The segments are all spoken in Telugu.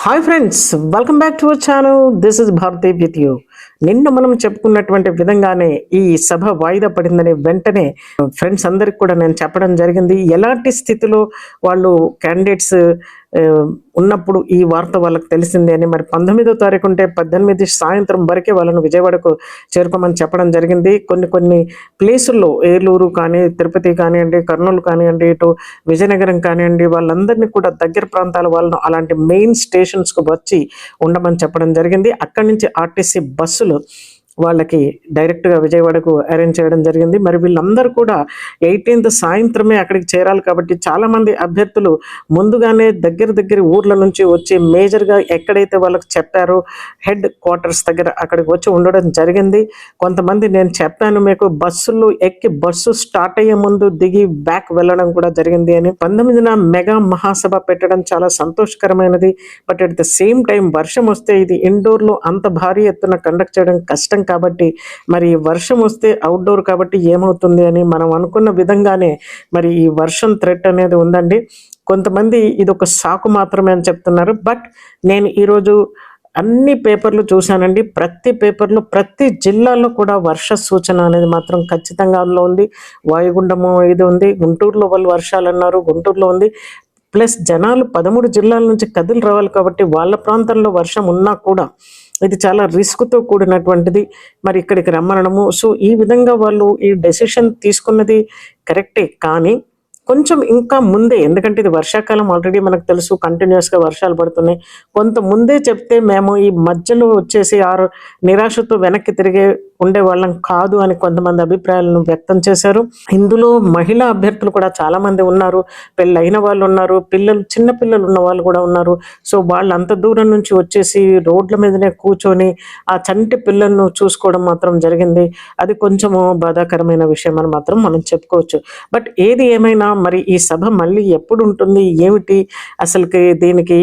Hi friends welcome back to our channel this is Bharathi with you నిన్న మనం చెప్పుకున్నటువంటి విధంగానే ఈ సభ వాయిదా పడిందని వెంటనే ఫ్రెండ్స్ అందరికి కూడా నేను చెప్పడం జరిగింది. ఎలాంటి స్థితిలో వాళ్ళు క్యాండిడేట్స్ ఉన్నప్పుడు ఈ వార్త వాళ్ళకి తెలిసింది అని మరి పంతొమ్మిదో తారీఖు ఉంటే పద్దెనిమిది సాయంత్రం వరకే వాళ్ళను విజయవాడకు చేరుకోమని చెప్పడం జరిగింది. కొన్ని కొన్ని ప్లేసుల్లో ఏలూరు కానీ తిరుపతి కానివ్వండి కర్నూలు కానివ్వండి ఇటు విజయనగరం కానివ్వండి వాళ్ళందరినీ కూడా దగ్గర ప్రాంతాల వాళ్ళను అలాంటి మెయిన్ స్టేషన్స్కు వచ్చి ఉండమని చెప్పడం జరిగింది. అక్కడి నుంచి ఆర్టీసీ బస్సులు వాళ్ళకి డైరెక్ట్గా విజయవాడకు అరేంజ్ చేయడం జరిగింది. మరి వీళ్ళందరూ కూడా ఎయిటీన్త్ సాయంత్రమే అక్కడికి చేరాలి కాబట్టి చాలామంది అభ్యర్థులు ముందుగానే దగ్గర దగ్గర ఊర్ల నుంచి వచ్చి మేజర్గా ఎక్కడైతే వాళ్ళకి చెప్పారో హెడ్ క్వార్టర్స్ దగ్గర అక్కడికి వచ్చి ఉండడం జరిగింది. కొంతమంది నేను చెప్పాను మీకు బస్సులు ఎక్కి బస్సు స్టార్ట్ అయ్యే ముందు దిగి బ్యాక్ వెళ్ళడం కూడా జరిగింది అని. పంతొమ్మిదిన మెగా మహాసభ పెట్టడం చాలా సంతోషకరమైనది. But at the same time వర్షం వస్తే ఇది ఇండోర్లో అంత భారీ ఎత్తున కండక్ట్ చేయడం కష్టం కాబట్టి మరి వర్షం వస్తే అవుట్డోర్ కాబట్టి ఏమవుతుంది అని మనం అనుకున్న విధంగానే మరి ఈ వర్షం థ్రెట్ అనేది ఉందండి. కొంతమంది ఇది ఒక సాకు మాత్రమే అని చెప్తున్నారు. బట్ నేను ఈరోజు అన్ని పేపర్లు చూశానండి. ప్రతి పేపర్లో ప్రతి జిల్లాలో కూడా వర్ష సూచన అనేది మాత్రం ఖచ్చితంగా అందులో ఉంది. వాయుగుండము ఇది ఉంది. గుంటూరులో వాళ్ళు వర్షాలు అన్నారు. గుంటూరులో ఉంది. ప్లస్ జనాలు పదమూడు జిల్లాల నుంచి కదిలి రావాలి కాబట్టి వాళ్ళ ప్రాంతంలో వర్షం ఉన్నా కూడా ఇది చాలా రిస్క్తో కూడినటువంటిది. మరి ఇక్కడికి రమ్మనడము. సో ఈ విధంగా వాళ్ళు ఈ డెసిషన్ తీసుకున్నది కరెక్టే కానీ కొంచెం ఇంకా ముందే ఎందుకంటే ఇది వర్షాకాలం ఆల్రెడీ మనకు తెలుసు కంటిన్యూస్గా వర్షాలు పడుతున్నాయి. కొంత ముందే చెప్తే మేము ఈ మధ్యలో వచ్చేసి ఆరు నిరాశతో వెనక్కి తిరిగే ఉండే వాళ్ళం కాదు అని కొంతమంది అభిప్రాయాలను వ్యక్తం చేశారు. ఇందులో మహిళా అభ్యర్థులు కూడా చాలామంది ఉన్నారు పెళ్ళైన వాళ్ళు ఉన్నారు పిల్లలు చిన్న పిల్లలు ఉన్న వాళ్ళు కూడా ఉన్నారు. సో వాళ్ళు అంత దూరం నుంచి వచ్చేసి రోడ్ల మీదనే కూర్చొని ఆ చంటి పిల్లలను చూసుకోవడం మాత్రం జరిగింది. అది కొంచెము బాధాకరమైన విషయం అని మాత్రం మనం చెప్పుకోవచ్చు. బట్ ఏది ఏమైనా మరి ఈ సభ మళ్ళీ ఎప్పుడు ఉంటుంది ఏమిటి? అసలుకి దీనికి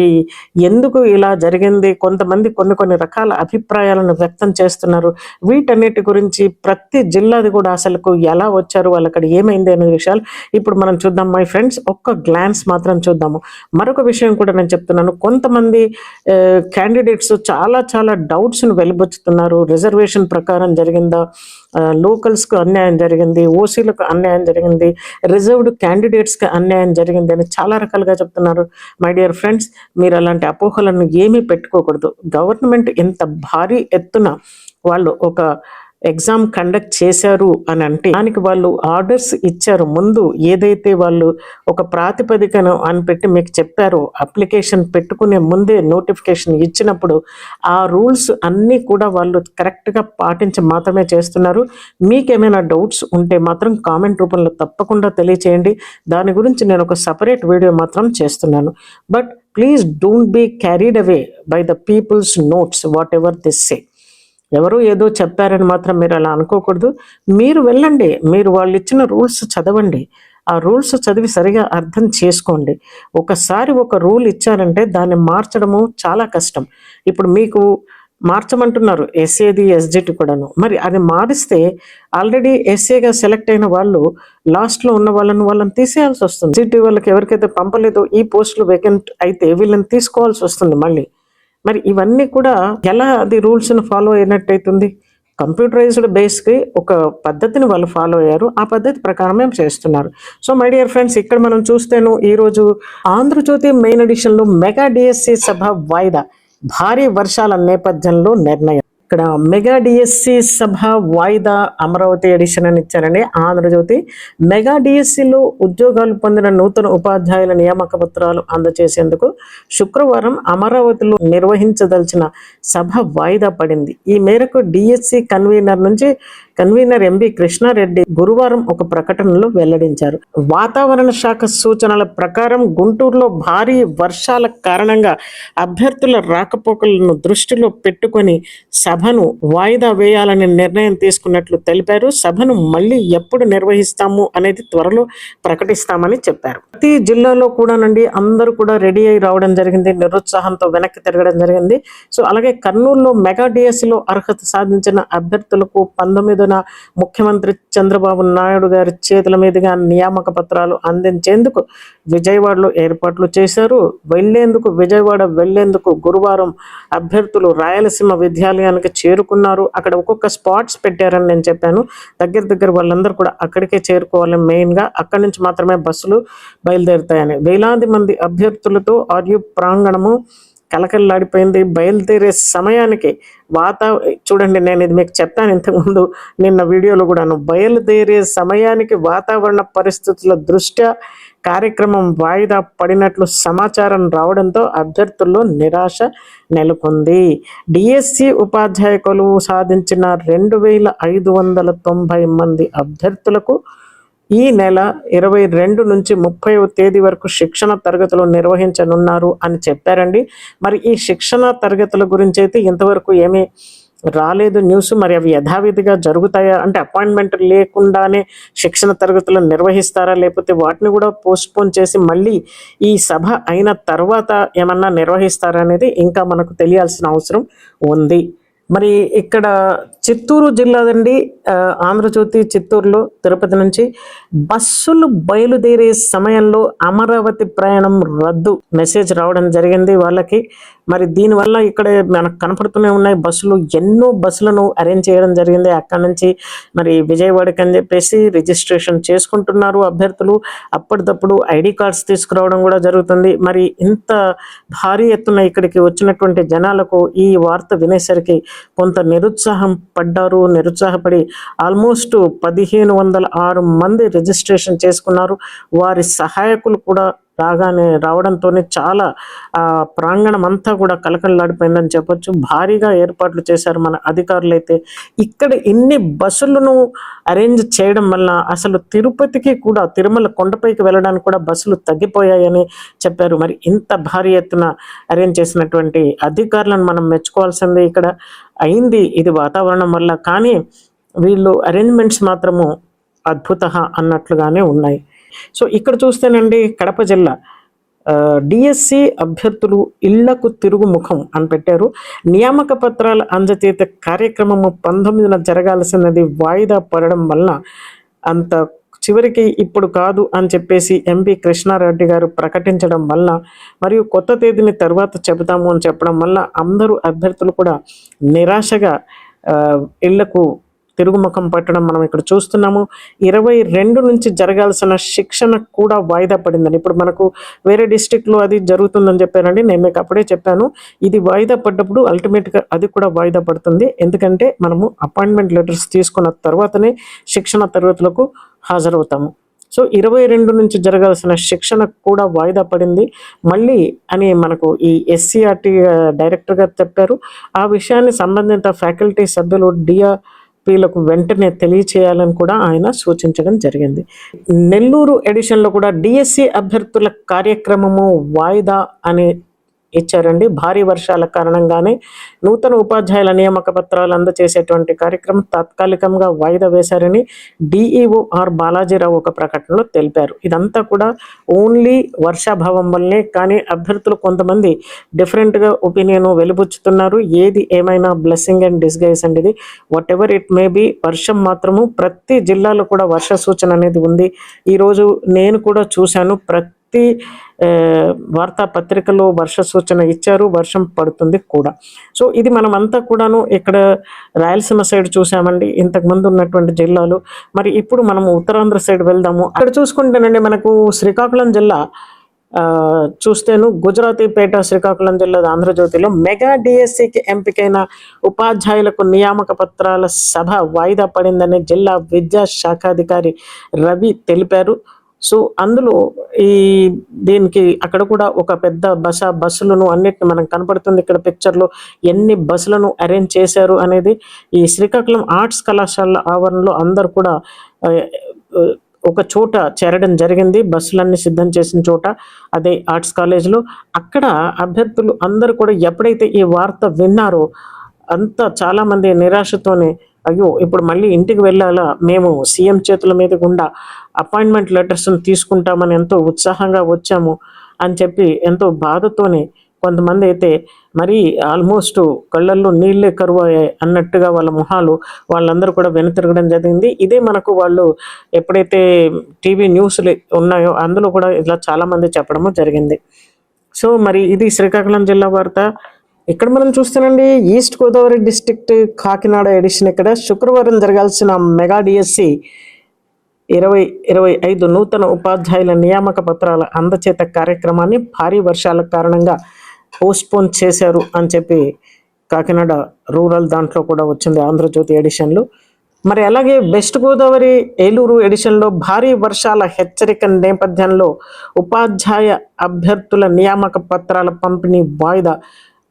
ఎందుకు ఇలా జరిగింది? కొంతమంది కొన్ని కొన్ని రకాల అభిప్రాయాలను వ్యక్తం చేస్తున్నారు. వీటన్నిటి గురించి ప్రతి జిల్లాది కూడా అసలుకు ఎలా వచ్చారు? వాళ్ళు అక్కడ ఏమైంది అనే విషయాలు ఇప్పుడు మనం చూద్దాం. మై ఫ్రెండ్స్ ఒక్క గ్లాన్స్ మాత్రం చూద్దాము. మరొక విషయం కూడా నేను చెప్తున్నాను. కొంతమంది క్యాండిడేట్స్ చాలా చాలా డౌట్స్ను వెలిబుచ్చుతున్నారు. రిజర్వేషన్ ప్రకారం జరిగిందా? లోకల్స్కు అన్యాయం జరిగింది ఓసీలకు అన్యాయం జరిగింది రిజర్వ్డ్ క్యాండిడేట్స్కి అన్యాయం జరిగింది అని చాలా రకాలుగా చెప్తున్నారు. మై డియర్ ఫ్రెండ్స్ మీరు అలాంటి అపోహలను ఏమీ పెట్టుకోకూడదు. గవర్నమెంట్ ఎంత భారీ ఎత్తున వాళ్ళు ఒక ఎగ్జామ్ కండక్ట్ చేశారు అని అంటే దానికి వాళ్ళు ఆర్డర్స్ ఇచ్చారు. ముందు ఏదైతే వాళ్ళు ఒక ప్రాతిపదికను అని పెట్టి మీకు చెప్పారో అప్లికేషన్ పెట్టుకునే ముందే నోటిఫికేషన్ ఇచ్చినప్పుడు ఆ రూల్స్ అన్నీ కూడా వాళ్ళు కరెక్ట్గా పాటించి మాత్రమే చేస్తున్నారు. మీకేమైనా డౌట్స్ ఉంటే మాత్రం కామెంట్ రూపంలో తప్పకుండా తెలియచేయండి. దాని గురించి నేను ఒక సపరేట్ వీడియో మాత్రం చేస్తున్నాను. But please don't be carried away by the people's notes whatever this say. ఎవరు ఏదో చెప్పారని మాత్రం మీరు అలా అనుకోకూడదు. మీరు వెళ్ళండి. మీరు వాళ్ళు ఇచ్చిన రూల్స్ చదవండి. ఆ రూల్స్ చదివి సరిగా అర్థం చేసుకోండి. ఒకసారి ఒక రూల్ ఇచ్చారంటే దాన్ని మార్చడము చాలా కష్టం. ఇప్పుడు మీకు మార్చమంటున్నారు ఎస్ఏది ఎస్జిటి కూడాను. మరి అది మారిస్తే ఆల్రెడీ ఎస్ఏగా సెలెక్ట్ అయిన వాళ్ళు లాస్ట్లో ఉన్న వాళ్ళని వాళ్ళని తీసేయాల్సి వస్తుంది. సిటీ వాళ్ళకి ఎవరికైతే పంపలేదో ఈ పోస్టులు వేకెంట్ అయితే వీళ్ళని తీసుకోవాల్సి వస్తుంది మళ్ళీ. మరి ఇవన్నీ కూడా ఎలా అది రూల్స్ను ఫాలో అయినట్టయితుంది? కంప్యూటరైజ్డ్ బేస్కి ఒక పద్ధతిని వాళ్ళు ఫాలో అయ్యారు. ఆ పద్ధతి ప్రకారమే చేస్తున్నారు. సో మై డియర్ ఫ్రెండ్స్ ఇక్కడ మనం చూస్తేను ఈరోజు ఆంధ్రజ్యోతి మెయిన్ ఎడిషన్లో మెగా డిఎస్సి సభ వాయిదా. భారీ వర్షాల నేపథ్యంలో నిర్ణయం. ఇక్కడ మెగా డిఎస్సి సభ వాయిదా అమరావతి ఎడిషన్ అని ఇచ్చారండి. ఆంధ్రజ్యోతి మెగా డిఎస్సిలో ఉద్యోగాలు పొందిన నూతన ఉపాధ్యాయుల నియామక పత్రాలు అందజేసేందుకు శుక్రవారం అమరావతిలో నిర్వహించదలిచిన సభ వాయిదా పడింది. ఈ మేరకు డిఎస్సి కన్వీనర్ నుంచి కన్వీనర్ ఎంబి కృష్ణారెడ్డి గురువారం ఒక ప్రకటనలో వెల్లడించారు. వాతావరణ శాఖ సూచనల ప్రకారం గుంటూరులో భారీ వర్షాల కారణంగా అభ్యర్థుల రాకపోకలను దృష్టిలో పెట్టుకొని సభ సభను వాయిదా వేయాలని నిర్ణయం తీసుకున్నట్లు తెలిపారు. సభను మళ్ళీ ఎప్పుడు నిర్వహిస్తాము అనేది త్వరలో ప్రకటిస్తామని చెప్పారు. ప్రతి జిల్లాలో కూడా నుండి అందరూ కూడా రెడీ అయి రావడం జరిగింది. నిరుత్సాహంతో వెనక్కి తిరగడం జరిగింది. సో అలాగే కర్నూలులో మెగా డిఎస్సిలో అర్హత సాధించిన అభ్యర్థులకు పంతొమ్మిదిన ముఖ్యమంత్రి చంద్రబాబు నాయుడు గారి చేతుల మీదుగా నియామక పత్రాలు అందించేందుకు విజయవాడలో ఏర్పాట్లు చేశారు. వెళ్ళేందుకు విజయవాడ వెళ్ళేందుకు గురువారం అభ్యర్థులు రాయలసీమ విద్యాలయానికి చేరుకున్నారు. అక్కడ ఒక్కొక్క స్పాట్స్ పెట్టారని నేను చెప్పాను. దగ్గర దగ్గర వాళ్ళందరూ కూడా అక్కడికే చేరుకోవాలి మెయిన్గా అక్కడి నుంచి మాత్రమే బస్సులు బయలుదేరుతాయని. వేలాది మంది అభ్యర్థులతో ఆర్యు ప్రాంగణము కలకల్లాడిపోయింది బయలుదేరే సమయానికి వాత చూడండి నేను ఇది మీకు చెప్తాను ఇంతకుముందు నిన్న వీడియోలో కూడాను. బయలుదేరే సమయానికి వాతావరణ పరిస్థితుల దృష్ట్యా కార్యక్రమం వాయిదా పడినట్లు సమాచారం రావడంతో అభ్యర్థుల్లో నిరాశ నెలకొంది. డిఎస్సి ఉపాధ్యాయ కొలువు సాధించిన రెండు వేల ఐదు వందల తొంభై మంది అభ్యర్థులకు ఈ నెల ఇరవై రెండు నుంచి ముప్పై తేదీ వరకు శిక్షణ తరగతులు నిర్వహించనున్నారు అని చెప్పారండి. మరి ఈ శిక్షణ తరగతుల గురించి అయితే ఇంతవరకు ఏమీ రాలేదు. న్యూస్ మరి అవి యథావిధిగా జరుగుతాయా? అంటే అపాయింట్మెంట్ లేకుండానే శిక్షణ తరగతులు నిర్వహిస్తారా? లేకపోతే వాటిని కూడా పోస్ట్పోన్ చేసి మళ్ళీ ఈ సభ అయిన తర్వాత ఏమన్నా నిర్వహిస్తారా అనేది ఇంకా మనకు తెలియాల్సిన అవసరం ఉంది. మరి ఇక్కడ చిత్తూరు జిల్లాదండి ఆంధ్రజ్యోతి చిత్తూరులో తిరుపతి నుంచి బస్సులు బయలుదేరే సమయంలో అమరావతి ప్రయాణం రద్దు మెసేజ్ రావడం జరిగింది వాళ్ళకి. మరి దీనివల్ల ఇక్కడ మనకు కనపడుతూనే ఉన్నాయి బస్సులు ఎన్నో బస్సులను అరేంజ్ చేయడం జరిగింది. అక్కడ నుంచి మరి విజయవాడకి అని చెప్పేసి రిజిస్ట్రేషన్ చేసుకుంటున్నారు అభ్యర్థులు. అప్పటిదప్పుడు ఐడి కార్డ్స్ తీసుకురావడం కూడా జరుగుతుంది. మరి ఇంత భారీ ఎత్తున ఇక్కడికి వచ్చినటువంటి జనాలకు ఈ వార్త వినేసరికి కొంత నిరుత్సాహం పడ్డారు నిరుత్సాహపడి ఆల్మోస్ట్ పదిహేను వందల ఆరు మంది రిజిస్ట్రేషన్ చేసుకున్నారు. వారి సహాయకులు కూడా రాగానే రావడంతోనే చాలా ఆ ప్రాంగణం అంతా కూడా కలకలలాడిపోయిందని చెప్పొచ్చు. భారీగా ఏర్పాట్లు చేశారు మన అధికారులు అయితే ఇక్కడ ఇన్ని బస్సులను అరేంజ్ చేయడం వల్ల అసలు తిరుపతికి కూడా తిరుమల కొండపైకి వెళ్ళడానికి కూడా బస్సులు తగ్గిపోయాయని చెప్పారు. మరి ఇంత భారీ ఎత్తున అరేంజ్ చేసినటువంటి అధికారులను మనం మెచ్చుకోవాల్సిందే ఇక్కడ. అయింది ఇది వాతావరణం వల్ల. కానీ వీళ్ళు అరేంజ్మెంట్స్ మాత్రము అద్భుత అన్నట్లుగానే ఉన్నాయి. సో ఇక్కడ చూస్తేనండి కడప జిల్లా. డిఎస్సి అభ్యర్థులు ఇళ్ళకు తిరుగుముఖం అని పెట్టారు. నియామక పత్రాల అందజేత కార్యక్రమము పంతొమ్మిదిన జరగాల్సినది వాయిదా పడడం వలన అంత చివరికి ఇప్పుడు కాదు అని చెప్పేసి ఎంపీ కృష్ణారెడ్డి గారు ప్రకటించడం వల్ల మరియు కొత్త తేదీని తర్వాత చెబుతాము అని చెప్పడం వల్ల అందరూ అభ్యర్థులు కూడా నిరాశగా ఇళ్ళకు తిరుగుముఖం పట్టడం మనం ఇక్కడ చూస్తున్నాము. ఇరవై రెండు నుంచి జరగాల్సిన శిక్షణ కూడా వాయిదా పడిందని. ఇప్పుడు మనకు వేరే డిస్టిక్లో అది జరుగుతుందని చెప్పారండి. నేను మీకు అప్పుడే చెప్పాను. ఇది వాయిదా పడ్డప్పుడు అల్టిమేట్గా అది కూడా వాయిదా పడుతుంది. ఎందుకంటే మనము అపాయింట్మెంట్ లెటర్స్ తీసుకున్న తర్వాతనే శిక్షణ తరగతులకు హాజరవుతాము. సో ఇరవై రెండు నుంచి జరగాల్సిన శిక్షణ కూడా వాయిదా పడింది. మళ్ళీ అని మనకు ఈ ఎస్సీఆర్టీ డైరెక్టర్ గారు చెప్పారు. ఆ విషయాన్ని సంబంధిత ఫ్యాకల్టీ సభ్యులు డిఆర్ వీళ్ళకు వెంటనే తెలియచేయాలని కూడా ఆయన సూచించడం జరిగింది. నెల్లూరు ఎడిషన్లో కూడా డిఎస్సి అభ్యర్థుల కార్యక్రమము వాయిదా అనే ఇచ్చారండి. భారీ వర్షాల కారణంగానే నూతన ఉపాధ్యాయుల నియామక పత్రాలు అందజేసేటువంటి కార్యక్రమం తాత్కాలికంగా వాయిదా వేశారని డిఈఓ ఆర్ బాలాజీరావు ఒక ప్రకటనలో తెలిపారు. ఇదంతా కూడా ఓన్లీ వర్షాభావం వల్లనే కానీ అభ్యర్థులు కొంతమంది డిఫరెంట్గా ఒపీనియన్ వెలుబుచ్చుతున్నారు. ఏది ఏమైనా బ్లెస్సింగ్ అండ్ డిస్గైస్ అండి ఇది. Whatever it may be వర్షం మాత్రము ప్రతి జిల్లాలో కూడా వర్ష సూచన అనేది ఉంది. ఈరోజు నేను కూడా చూశాను. ప్రతి ప్రతి వార్తాపత్రికలో వర్ష సూచన ఇచ్చారు. వర్షం పడుతుంది కూడా. సో ఇది మనం అంతా కూడాను ఇక్కడ రాయలసీమ సైడ్ చూసామండి. ఇంతకు ముందు ఉన్నటువంటి జిల్లాలు. మరి ఇప్పుడు మనము ఉత్తరాంధ్ర సైడ్ వెళ్దాము. అక్కడ చూసుకుంటేనండి మనకు శ్రీకాకుళం జిల్లా చూస్తేను గుజరాతీపేట శ్రీకాకుళం జిల్లా ఆంధ్రజ్యోతిలో మెగా డిఎస్సికి ఎంపికైన ఉపాధ్యాయులకు నియామక పత్రాల సభ వాయిదా పడిందని జిల్లా విద్యా శాఖాధికారి రవి తెలిపారు. సో అందులో ఈ దీనికి అక్కడ కూడా ఒక పెద్ద బస బస్సులను అన్నిటిని మనకు కనపడుతుంది. ఇక్కడ పిక్చర్లో ఎన్ని బస్సులను అరేంజ్ చేశారు అనేది ఈ శ్రీకాకుళం ఆర్ట్స్ కళాశాల ఆవరణలో అందరు కూడా ఒక చోట చేరడం జరిగింది. బస్సులన్నీ సిద్ధం చేసిన చోట అదే ఆర్ట్స్ కాలేజ్లో అక్కడ అభ్యర్థులు అందరూ కూడా ఎప్పుడైతే ఈ వార్త విన్నారో అంత చాలామంది నిరాశతోనే అయ్యో ఇప్పుడు మళ్ళీ ఇంటికి వెళ్ళాలా? మేము సీఎం చేతుల మీద గుండా అపాయింట్మెంట్ లెటర్స్ తీసుకుంటామని ఎంతో ఉత్సాహంగా వచ్చాము అని చెప్పి ఎంతో బాధతోనే కొంతమంది అయితే మరి ఆల్మోస్ట్ కళ్ళల్లో నీళ్ళే కరువు అయ్యాయి అన్నట్టుగా వాళ్ళ మొహాలు వాళ్ళందరూ కూడా వెనుతిరగడం జరిగింది. ఇదే మనకు వాళ్ళు ఎప్పుడైతే టీవీ న్యూస్లు ఉన్నాయో అందులో కూడా ఇలా చాలామంది చెప్పడము జరిగింది. సో మరి ఇది శ్రీకాకుళం జిల్లా వార్త. ఇక్కడ మనం చూస్తానండి East Godavari district Kakinada edition ఇక్కడ. శుక్రవారం జరగాల్సిన మెగా డిఎస్సి ఇరవై ఇరవై ఐదు నూతన ఉపాధ్యాయుల నియామక పత్రాల అందచేత కార్యక్రమాన్ని భారీ వర్షాల కారణంగా పోస్ట్పోన్ చేశారు అని చెప్పి కాకినాడ రూరల్ దాంట్లో కూడా వచ్చింది ఆంధ్రజ్యోతి ఎడిషన్లో మరి అలాగే వెస్ట్ గోదావరి ఏలూరు ఎడిషన్లో భారీ వర్షాల హెచ్చరిక నేపథ్యంలో ఉపాధ్యాయ అభ్యర్థుల నియామక పత్రాల పంపిణీ వాయిదా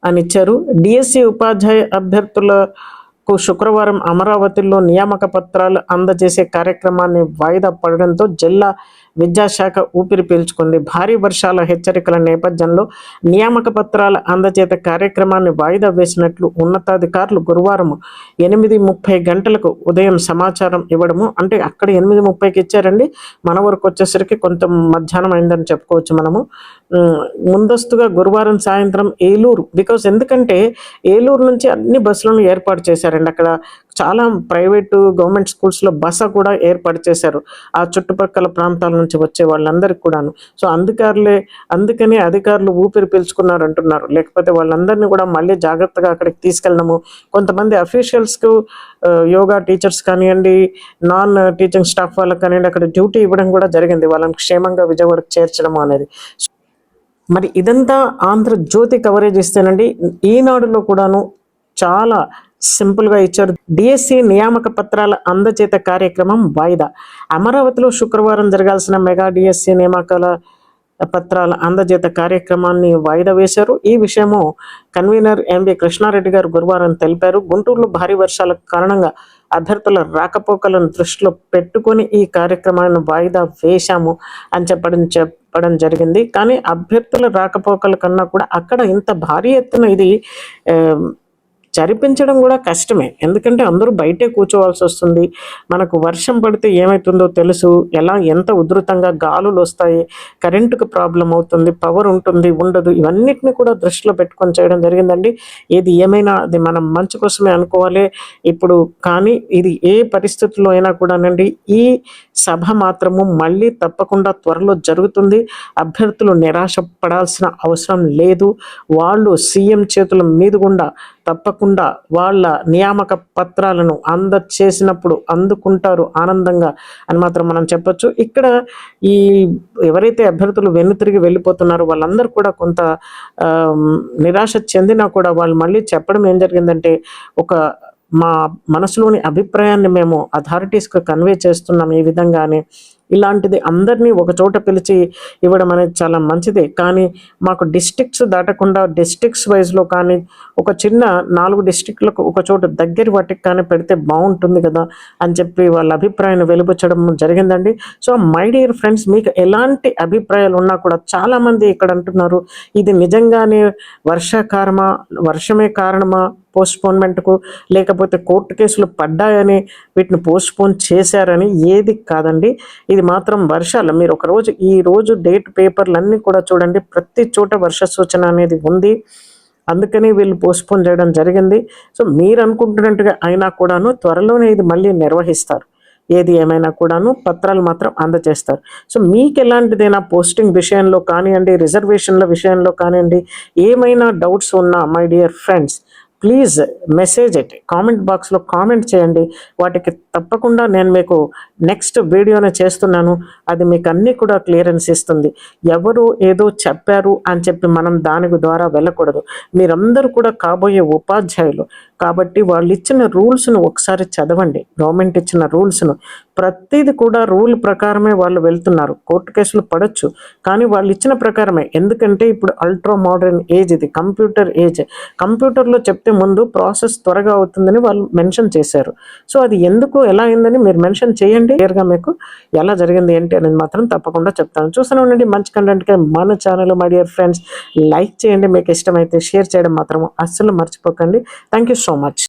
అని ఇచ్చారు. డిఎస్సి ఉపాధ్యాయ అభ్యర్థులకు శుక్రవారం అమరావతిలో నియామక పత్రాలు అందజేసే కార్యక్రమాన్ని వాయిదా పడడంతో జిల్లా విద్యాశాఖ ఊపిరి పీల్చుకుంది. భారీ వర్షాల హెచ్చరికల నేపథ్యంలో నియామక పత్రాల అందజేత కార్యక్రమాన్ని వాయిదా వేసినట్లు ఉన్నతాధికారులు గురువారం ఎనిమిది ముప్పై గంటలకు ఉదయం సమాచారం ఇవ్వడము అంటే అక్కడ ఎనిమిది ముప్పైకి ఇచ్చారండి. మన వరకు వచ్చేసరికి కొంత మధ్యాహ్నం అయిందని చెప్పుకోవచ్చు మనము. ముందస్తుగా గురువారం సాయంత్రం ఏలూరు బికాస్ ఎందుకంటే ఏలూరు నుంచి అన్ని బస్సులను ఏర్పాటు చేశారండి. అక్కడ చాలా ప్రైవేటు గవర్నమెంట్ స్కూల్స్లో బస కూడా ఏర్పాటు చేశారు. ఆ చుట్టుపక్కల ప్రాంతాల నుంచి వచ్చే వాళ్ళందరికీ కూడాను. సో అందుకారులే అందుకనే అధికారులు ఊపిరి పీల్చుకున్నారు అంటున్నారు. లేకపోతే వాళ్ళందరినీ కూడా మళ్ళీ జాగ్రత్తగా అక్కడికి తీసుకెళ్ళడము. కొంతమంది అఫీషియల్స్కు యోగా టీచర్స్ కానివ్వండి నాన్ టీచింగ్ స్టాఫ్ వాళ్ళకి కానివ్వండి అక్కడ డ్యూటీ ఇవ్వడం కూడా జరిగింది. వాళ్ళని క్షేమంగా విజయవాడకు చేర్చడం అనేది. మరి ఇదంతా ఆంధ్రజ్యోతి కవరేజ్ ఇస్తేనండి ఈనాడులో కూడాను చాలా సింపుల్గా ఇచ్చారు. డిఎస్సి నియామక పత్రాల అందచేత కార్యక్రమం వాయిదా. అమరావతిలో శుక్రవారం జరగాల్సిన మెగా డిఎస్సి నియామకాల పత్రాల అందజేత కార్యక్రమాన్ని వాయిదా వేశారు. ఈ విషయము కన్వీనర్ ఎంవి కృష్ణారెడ్డి గారు గురువారం తెలిపారు. గుంటూరులో భారీ వర్షాల కారణంగా అభ్యర్థుల రాకపోకలను దృష్టిలో పెట్టుకొని ఈ కార్యక్రమాన్ని వాయిదా వేశాము అని చెప్పడం చెప్పడం జరిగింది. కానీ అభ్యర్థుల రాకపోకల కన్నా కూడా అక్కడ ఇంత భారీ ఎత్తున ఇది జరిపించడం కూడా కష్టమే. ఎందుకంటే అందరూ బయటే కూర్చోవాల్సి వస్తుంది. మనకు వర్షం పడితే ఏమవుతుందో తెలుసు. ఎలా ఎంత ఉధృతంగా గాలులు వస్తాయి. కరెంటుకు ప్రాబ్లం అవుతుంది. పవర్ ఉంటుంది ఉండదు. ఇవన్నిటిని కూడా దృష్టిలో పెట్టుకొని చేయడం జరిగిందండి. ఏది ఏమైనా అది మనం మంచి కోసమే అనుకోవాలి. ఇప్పుడు కానీ ఇది ఏ పరిస్థితుల్లో అయినా కూడానండి ఈ సభ మాత్రము మళ్ళీ తప్పకుండా త్వరలో జరుగుతుంది. అభ్యర్థులు నిరాశ పడాల్సిన అవసరం లేదు. వాళ్ళు సీఎం చేతుల మీద గుండా తప్పకుండా వాళ్ళ నియామక పత్రాలను అందచేసినప్పుడు అందుకుంటారు ఆనందంగా అని మాత్రం మనం చెప్పొచ్చు. ఇక్కడ ఈ ఎవరైతే అభ్యర్థులు వెన్నుతిరిగి వెళ్ళిపోతున్నారో వాళ్ళందరూ కూడా కొంత నిరాశ చెందినా కూడా వాళ్ళు మళ్ళీ చెప్పడం ఏం జరిగిందంటే ఒక మా మనసులోని అభిప్రాయాన్ని మేము అథారిటీస్కి కన్వే చేస్తున్నాం ఈ విధంగానే. ఇలాంటిది అందరినీ ఒక చోట పిలిచి ఇవ్వడం అనేది చాలా మంచిదే. కానీ మాకు డిస్ట్రిక్ట్స్ దాటకుండా డిస్ట్రిక్ట్స్ వైజ్లో కానీ ఒక చిన్న నాలుగు డిస్ట్రిక్ట్లకు ఒక చోట దగ్గర వాటికి కానీ పెడితే బాగుంటుంది కదా అని చెప్పి వాళ్ళ అభిప్రాయాన్ని వెలుబుచ్చడం జరిగిందండి. సో మై డియర్ ఫ్రెండ్స్ మీకు ఎలాంటి అభిప్రాయాలు ఉన్నా కూడా చాలామంది ఇక్కడ అంటున్నారు ఇది నిజంగానే వర్షాకారమా వర్షమే కారణమా? పోస్ట్పోన్మెంట్కు లేకపోతే కోర్టు కేసులు పడ్డాయని వీటిని పోస్ట్పోన్ చేశారని ఏది కాదండి. ఇది మాత్రం వర్షాలు. మీరు ఒకరోజు ఈ రోజు డేట్ పేపర్లు అన్నీ కూడా చూడండి. ప్రతి చోట వర్ష సూచన అనేది ఉంది. అందుకని వీళ్ళు పోస్ట్పోన్ చేయడం జరిగింది. సో మీరు అనుకుంటున్నట్టుగా అయినా కూడాను త్వరలోనే ఇది మళ్ళీ నిర్వహిస్తారు. ఏది ఏమైనా కూడాను పత్రాలు మాత్రం అందజేస్తారు సో మీకు ఎలాంటిదైనా పోస్టింగ్ విషయంలో కానివ్వండి రిజర్వేషన్ల విషయంలో కానివ్వండి ఏమైనా డౌట్స్ ఉన్నా my dear friends please message it comment బాక్స్లో కామెంట్ చేయండి. వాటికి తప్పకుండా నేను మీకు నెక్స్ట్ వీడియోనే చేస్తున్నాను. అది మీకు అన్నీ కూడా క్లియరెన్స్ ఇస్తుంది. ఎవరు ఏదో చెప్పారు అని చెప్పి మనం దాని ద్వారా వెళ్ళకూడదు. మీరందరూ కూడా కాబోయే ఉపాధ్యాయులు. కాబట్టి వాళ్ళు ఇచ్చిన రూల్స్ను ఒకసారి చదవండి. గవర్నమెంట్ ఇచ్చిన రూల్స్ను. ప్రతిది కూడా రూల్ ప్రకారమే వాళ్ళు వెళ్తున్నారు. కోర్టు కేసులు పడవచ్చు కానీ వాళ్ళు ఇచ్చిన ప్రకారమే. ఎందుకంటే ఇప్పుడు అల్ట్రా మోడర్న్ ఏజ్ ఇది కంప్యూటర్ ఏజ్. కంప్యూటర్లో చెప్తే ముందు ప్రాసెస్ త్వరగా అవుతుందని వాళ్ళు మెన్షన్ చేశారు. సో అది ఎందుకు ఎలా అయిందని మీరు మెన్షన్ చేయండి. క్లియర్గా మీకు ఎలా జరిగింది ఏంటి అనేది మాత్రం తప్పకుండా చెప్తాను. చూస్తూనే ఉండండి మంచి కంటెంట్కి. మన channel my dear friends like చేయండి. మీకు ఇష్టమైతే షేర్ చేయడం మాత్రం అస్సలు మర్చిపోకండి. Thank you so much